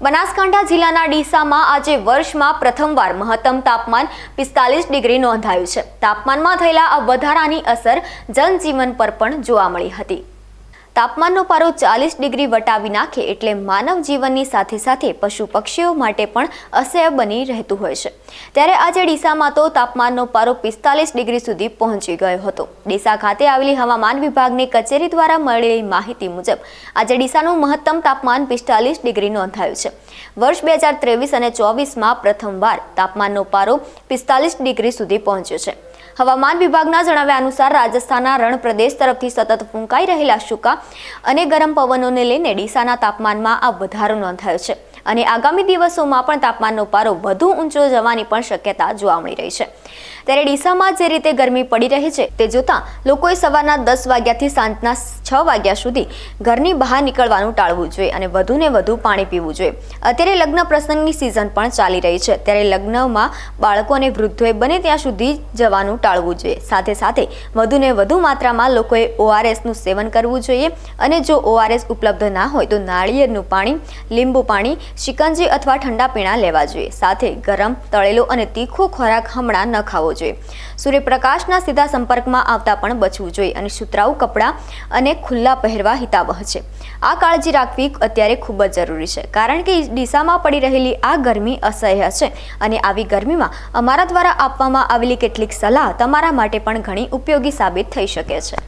બનાસકાંઠા જિલ્લાના ડીસામાં આજે વર્ષમાં પ્રથમવાર મહત્તમ તાપમાન પિસ્તાલીસ ડિગ્રી નોંધાયું છે. તાપમાનમાં થયેલા આ વધારાની અસર જનજીવન પર પણ જોવા મળી હતી. તાપમાનનો પારો ચાલીસ ડિગ્રી વટાવી નાખે એટલે માનવ જીવનની સાથે સાથે પશુ પક્ષીઓ માટે પણ અસહ્ય બની રહેતું હોય છે. ત્યારે આજે ડીસામાં તો તાપમાનનો પારો પિસ્તાલીસ ડિગ્રી સુધી પહોંચી ગયો હતો. ડીસા ખાતે આવેલી હવામાન વિભાગની કચેરી દ્વારા મળેલી માહિતી મુજબ, આજે ડીસાનું મહત્તમ તાપમાન પિસ્તાલીસ ડિગ્રી નોંધાયું છે. વર્ષ બે હજાર ત્રેવીસ અને ચોવીસમાં પ્રથમવાર તાપમાનનો પારો પિસ્તાલીસ ડિગ્રી સુધી પહોંચ્યો છે. હવામાન વિભાગના જણાવ્યા અનુસાર રાજસ્થાનના રણ પ્રદેશ તરફથી સતત ફૂંકાઈ રહેલા સૂકા અને ગરમ પવનોને લઈને ડીસાના તાપમાનમાં આ વધારો નોંધાયો છે. અને આગામી દિવસોમાં પણ તાપમાનનો પારો વધુ ઊંચો જવાની પણ શક્યતા જોવા મળી રહી છે. ત્યારે ડીસામાં જે રીતે ગરમી પડી રહી છે તે જોતાં લોકોએ સવારના દસ વાગ્યાથી સાંજના છ વાગ્યા સુધી ઘરની બહાર નીકળવાનું ટાળવું જોઈએ અને વધુને વધુ પાણી પીવું જોઈએ. અત્યારે લગ્ન પ્રસંગની સિઝન પણ ચાલી રહી છે. ત્યારે લગ્નમાં બાળકો અને વૃદ્ધોએ બને ત્યાં સુધી જવાનું ટાળવું જોઈએ. સાથે સાથે વધુને વધુ માત્રામાં લોકોએ ઓઆરએસનું સેવન કરવું જોઈએ અને જો ઓઆરએસ ઉપલબ્ધ ના હોય તો નાળિયેરનું પાણી, લીંબુ પાણી, શિકંજી અથવા ઠંડા પીણા લેવા જોઈએ. સાથે ગરમ, તળેલો અને તીખો ખોરાક હમણાં ન ખાવો જોઈએ. સૂર્યપ્રકાશના સીધા સંપર્કમાં આવતા પણ બચવું જોઈએ અને સુતરાઉ કપડાં અને ખુલ્લા પહેરવા હિતાવહ છે. આ કાળજી રાખવી અત્યારે ખૂબ જ જરૂરી છે, કારણ કે ડીસામાં પડી રહેલી આ ગરમી અસહ્ય છે અને આવી ગરમીમાં અમારા દ્વારા આપવામાં આવેલી કેટલીક સલાહ તમારા માટે પણ ઘણી ઉપયોગી સાબિત થઈ શકે છે.